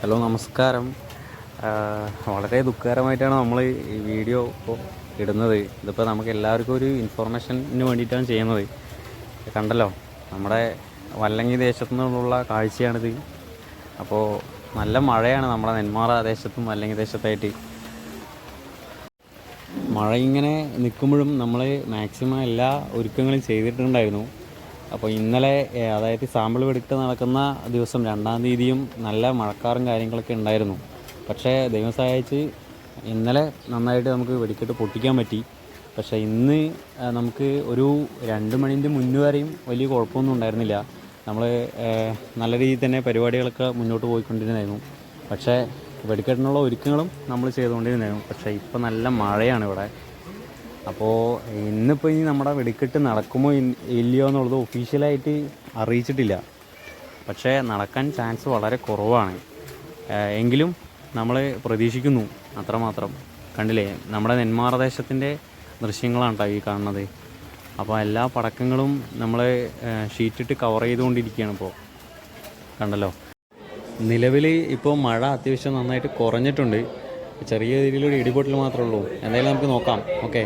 Hello നമസ്കാരം. വളരെ ദുഃഖകരമായിട്ടാണ് നമ്മൾ ഈ വീഡിയോ ഇപ്പോൾ ഇടുന്നത്. ഇതിപ്പോൾ നമുക്ക് എല്ലാവർക്കും ഒരു ഇൻഫോർമേഷന് വേണ്ടിയിട്ടാണ് ചെയ്യുന്നത്. കണ്ടല്ലോ നമ്മുടെ വല്ലങ്ങി ദേശത്തു നിന്നുള്ള കാഴ്ചയാണിത്. അപ്പോൾ നല്ല മഴയാണ് നമ്മുടെ നെന്മാറ ദേശത്തും വല്ലങ്ങി ദേശത്തായിട്ട്. മഴ ഇങ്ങനെ നിൽക്കുമ്പോഴും നമ്മൾ മാക്സിമം എല്ലാ ഒരുക്കങ്ങളും ചെയ്തിട്ടുണ്ടായിരുന്നു. അപ്പോൾ ഇന്നലെ അതായത് സാമ്പിൾ വെടുത്ത് നടക്കുന്ന ദിവസം രണ്ടാം തീയതിയും നല്ല മഴക്കാറും കാര്യങ്ങളൊക്കെ ഉണ്ടായിരുന്നു. പക്ഷേ ദൈവം സഹായിച്ച് ഇന്നലെ നന്നായിട്ട് നമുക്ക് വെടിക്കെട്ട് പൊട്ടിക്കാൻ പറ്റി. പക്ഷേ ഇന്ന് നമുക്ക് ഒരു രണ്ട് മണിന്റെ മുന്നേ വരെയും വലിയ കുഴപ്പമൊന്നും ഉണ്ടായിരുന്നില്ല. നമ്മൾ നല്ല രീതിയിൽ തന്നെ പരിപാടികളൊക്കെ മുന്നോട്ട് പോയിക്കൊണ്ടിരുന്നായിരുന്നു പക്ഷേ വെടിക്കെട്ടിനുള്ള ഒരുക്കങ്ങളും നമ്മൾ ചെയ്തുകൊണ്ടിരുന്നായിരുന്നു പക്ഷേ ഇപ്പോൾ നല്ല മഴയാണ് ഇവിടെ. അപ്പോൾ ഇന്നിപ്പോൾ ഇനി നമ്മുടെ വെടിക്കെട്ട് നടക്കുമോ ഇല്ലയോ എന്നുള്ളത് ഒഫീഷ്യലായിട്ട് അറിയിച്ചിട്ടില്ല. പക്ഷേ നടക്കാൻ ചാൻസ് വളരെ കുറവാണ്. എങ്കിലും നമ്മൾ പ്രതീക്ഷിക്കുന്നു അത്രമാത്രം. കണ്ടില്ലേ? നമ്മുടെ നെന്മാറദേശത്തിന്റെ ദൃശ്യങ്ങളാണ് കേട്ടോ ഈ കാണുന്നത്. അപ്പോൾ എല്ലാ പടക്കങ്ങളും നമ്മൾ ഷീറ്റിട്ട് കവർ ചെയ്തുകൊണ്ടിരിക്കുകയാണ് ഇപ്പോൾ കണ്ടല്ലോ? നിലവിൽ ഇപ്പോൾ മഴ അത്യാവശ്യം നന്നായിട്ട് കുറഞ്ഞിട്ടുണ്ട്. ചെറിയ രീതിയിലൊരു ഇടിപൊട്ടൽ മാത്രമേ ഉള്ളൂ. എന്തായാലും നമുക്ക് നോക്കാം. ഓക്കെ?